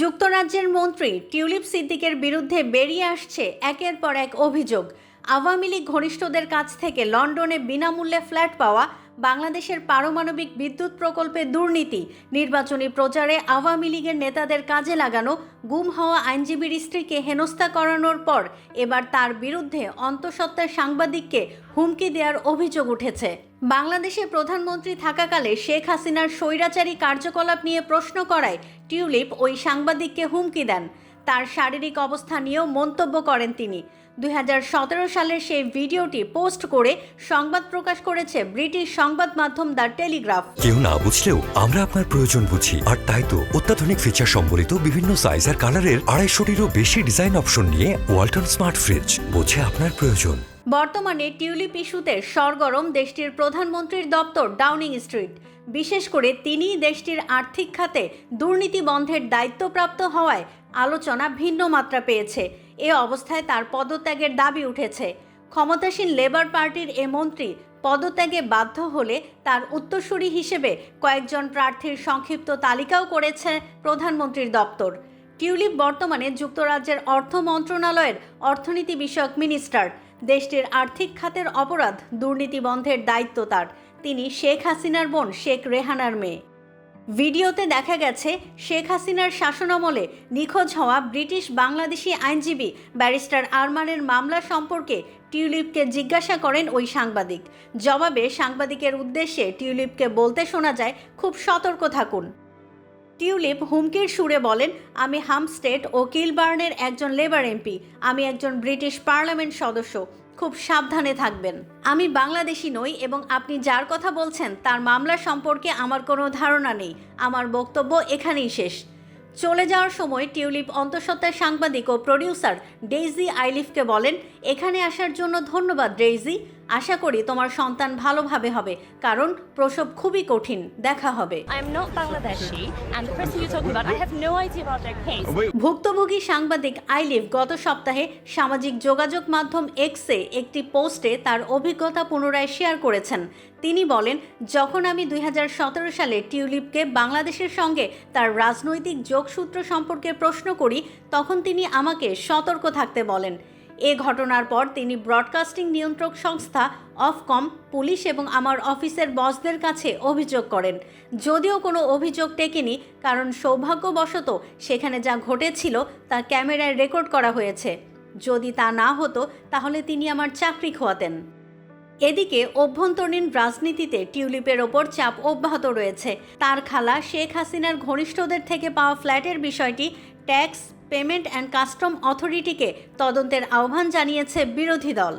যুক্তরাজ্যের মন্ত্রী টিউলিপ সিদ্দিকের বিরুদ্ধে বেরিয়ে আসছে একের পর এক অভিযোগ। আওয়ামী লীগ ঘনিষ্ঠদের কাছ থেকে লন্ডনে বিনামূল্যে ফ্ল্যাট পাওয়া বাংলাদেশের পারমাণবিক বিদ্যুৎ প্রকল্পে দুর্নীতি, নির্বাচনী প্রচারে আওয়ামী লীগের নেতাদের কাজে লাগানো, গুম হওয়া আইনজীবীর স্ত্রীকে হেনস্থা করানোর পর এবার তার বিরুদ্ধে অন্তঃসত্ত্বার সাংবাদিককে হুমকি দেওয়ার অভিযোগ উঠেছে। বাংলাদেশে প্রধানমন্ত্রী থাকাকালে শেখ হাসিনার স্বৈরাচারী কার্যকলাপ নিয়ে প্রশ্ন করায় টিউলিপ ওই সাংবাদিককে হুমকি দেন। তার শারীরিক অবস্থা নিয়েও মন্তব্য করেন তিনি। দু হাজার সতেরো সালের সেই ভিডিওটি পোস্ট করে সংবাদ প্রকাশ করেছে ব্রিটিশ সংবাদ মাধ্যম দ্য টেলিগ্রাফ। কেউ না বুঝলেও আমরা আপনার প্রয়োজন বুঝি। আর তাই তো অত্যাধুনিক ফিচার সম্বলিত বিভিন্ন সাইজ আর কালারের আড়াইশোটিরও বেশি ডিজাইন অপশন নিয়ে ওয়াল্টন স্মার্ট ফ্রিজ বোঝে আপনার প্রয়োজন। বর্তমানে টিউলিপ ইস্যুতে সরগরম দেশটির প্রধানমন্ত্রীর দপ্তর ডাউনিং স্ট্রিট। বিশেষ করে তিনিই দেশটির আর্থিক খাতে দুর্নীতি বন্ধের দায়িত্বপ্রাপ্ত হওয়ায় আলোচনা ভিন্ন মাত্রা পেয়েছে। এ অবস্থায় তার পদত্যাগের দাবি উঠেছে। ক্ষমতাসীন লেবার পার্টির এ মন্ত্রী পদত্যাগে বাধ্য হলে তার উত্তরসূরি হিসেবে কয়েকজন প্রার্থীর সংক্ষিপ্ত তালিকাও করেছে প্রধানমন্ত্রীর দপ্তর। টিউলিপ বর্তমানে যুক্তরাজ্যের অর্থ মন্ত্রণালয়ের অর্থনীতি বিষয়ক মিনিস্টার। দেশটির আর্থিক খাতের অপরাধ দুর্নীতি বন্ধের দায়িত্ব তার। তিনি শেখ হাসিনার বোন শেখ রেহানার মেয়ে। ভিডিওতে দেখা গেছে, শেখ হাসিনার শাসনামলে নিখোঁজ হওয়া ব্রিটিশ বাংলাদেশি আইনজীবী ব্যারিস্টার আরমানের মামলা সম্পর্কে টিউলিপকে জিজ্ঞাসা করেন ওই সাংবাদিক। জবাবে সাংবাদিকের উদ্দেশ্যে টিউলিপকে বলতে শোনা যায়, খুব সতর্ক থাকুন। টিউলিপ হুমকির সুরে বলেন, আমি হামস্টেড ও কিলবার্নের একজন লেবার এমপি, আমি একজন ব্রিটিশ পার্লামেন্ট সদস্য, খুব সাবধানে থাকবেন। আমি বাংলাদেশি নই এবং আপনি যার কথা বলছেন, তার মামলা সম্পর্কে আমার কোনো ধারণা নেই, আমার বক্তব্য এখানেই শেষ। চলে যাওয়ার সময় টিউলিপ অন্তঃসত্ত্বার সাংবাদিক ও প্রডিউসার ডেইজি আইলিফকে বলেন, এখানে আসার জন্য ধন্যবাদ, ডেইজি। আশা করি তোমার সন্তান ভালোভাবে হবে কারণ প্রসব খুবই কঠিন দেখা হবে। I'm not Bangladeshi, and the person you're talking about, I have no idea about their case. ভুক্তভোগী সাংবাদিক আইলিভ গত সপ্তাহে সামাজিক যোগাযোগ মাধ্যম এক্সে একটি পোস্টে তার অভিজ্ঞতা পুনরায় শেয়ার করেছেন। তিনি বলেন যখন আমি দুই হাজার সতেরো সালে টিউলিপকে বাংলাদেশের সঙ্গে তার রাজনৈতিক যোগসূত্র সম্পর্কে প্রশ্ন করি তখন তিনি আমাকে সতর্ক থাকতে বলেন। এ ঘটনার পর তিনি ব্রডকাস্টিং নিয়ন্ত্রক সংস্থা অফকম, পুলিশ এবং আমার অফিসের বসদের কাছে অভিযোগ করেন। যদিও কোনো অভিযোগ টেকেনি, কারণ সৌভাগ্যবশত সেখানে যা ঘটেছিল তা ক্যামেরায় রেকর্ড করা হয়েছে। যদি তা না হতো, তাহলে তিনি আমার চাকরি খোয়াতেন। এদিকে অভ্যন্তরীণ রাজনীতিতে টিউলিপের ওপর চাপ অব্যাহত রয়েছে। তার খালা শেখ হাসিনার ঘনিষ্ঠদের থেকে পাওয়া ফ্ল্যাটের বিষয়টি ট্যাক্স পেমেন্ট অ্যান্ড কাস্টম অথরিটিকে তদন্তের আহ্বান জানিয়েছে বিরোধী দল।